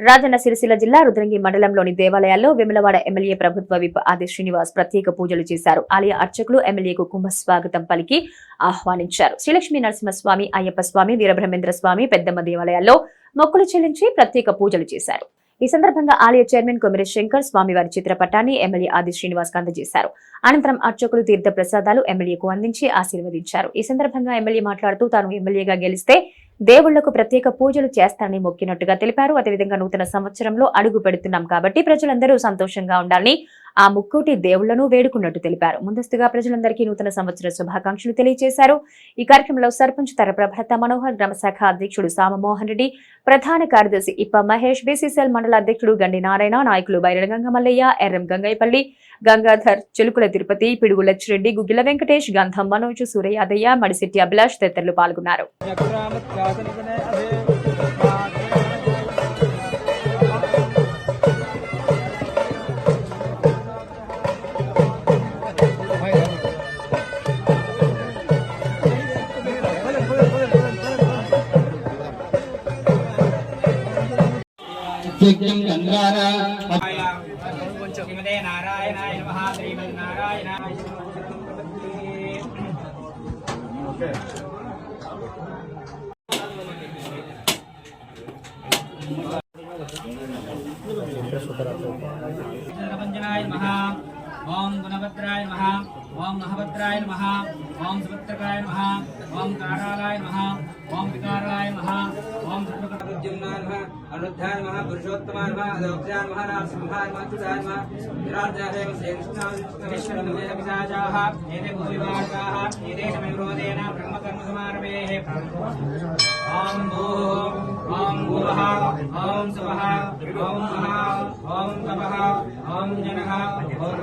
రాజన్న సిరిసిల్ల జిల్లా రుద్రంగి మండలంలోని దేవాలయాల్లో విమలవాడ ఎమ్మెల్యే ప్రభుత్వ విప్ ఆది శ్రీనివాస్ ప్రత్యేక పూజలు చేశారు. ఆలయ అర్చకులు ఎమ్మెల్యేకు కుంభ స్వాగతం పలికి ఆహ్వానించారు. శ్రీలక్ష్మీ నరసింహస్వామి అయ్యప్ప స్వామి వీరబ్రహ్మేంద్ర స్వామి పెద్దమ్మ దేవాలయాల్లో మొక్కులు చెల్లించి ప్రత్యేక పూజలు చేశారు. ఈ సందర్భంగా ఆలయ చైర్మన్ కొమిరి శంకర్ స్వామివారి చిత్రపటాన్ని ఎమ్మెల్యే ఆది శ్రీనివాస్ అందజేశారు. అనంతరం అర్చకులు తీర్థ ప్రసాదాలు ఎమ్మెల్యేకు అందించి ఆశీర్వదించారు. ఈ సందర్భంగా ఎమ్మెల్యే మాట్లాడుతూ తాను ఎమ్మెల్యేగా గెలిస్తే దేవుళ్ళకు ప్రత్యేక పూజలు చేస్తానని మొక్కినట్టుగా తెలిపారు. అదేవిధంగా నూతన సంవత్సరంలో అడుగు పెడుతున్నాం కాబట్టి ప్రజలందరూ సంతోషంగా ఉండాలని ఆ ముక్కోటి దేవుళ్ళను వేడుకున్నట్టు తెలిపారు. ముందస్తుగా ప్రజలందరికీ నూతన సంవత్సర శుభాకాంక్షలు తెలియజేశారు ఈ కార్యక్రమంలో సర్పంచ్ తరప్రభత మనోహర్ గ్రామశాఖ అధ్యక్షుడు సామమోహన్ రెడ్డి ప్రధాన కార్యదర్శి ఇప్ప మహేష్ బీసీసీఎల్ మండల అధ్యక్షుడు గండి నారాయణ నాయకులు బైరల గంగమల్లయ్య ఎర్రం గంగైపల్లి గంగాధర్ చెలుకుల తిరుపతి పిడుగు లచ్చిరెడ్డి గుగ్గిల వెంకటేష్ గంధం మనోజ్ సూర్యయాదయ్య మడిశెట్టి అభిలాష్ తదితరులు పాల్గొన్నారు. యజ్ఞం చంద్రాన శ్రీమతే నారాయణాయ నమః శ్రీమన్నారాయణాయ చంద్రపంజనాయ నమః ఓం గుణభద్రాయ నమః ఓం మహభద్రాయ నమః ఓం సుభద్రకాయ నమః ఓం కారాలాయ నమః ఓం వికారాయ నమః ఓం సర్వకృద్యుమ్నాయ నమః అనుద్ధాయ నమః పురుషోత్తమాయ నమః అదోక్షాయ నమః నరసింహాయ నమః అచ్యుతాయ నమః విరాజాయ శ్రీకృష్ణాయ పిశాచాః ఏతే భూమివాసాః ఏతే సమయోదేన బ్రహ్మకర్మ సమారభేః ఓం భూః ఓం భువః ఓం సువః ఓం మహా ఓం తపః ఓం జనః ఓం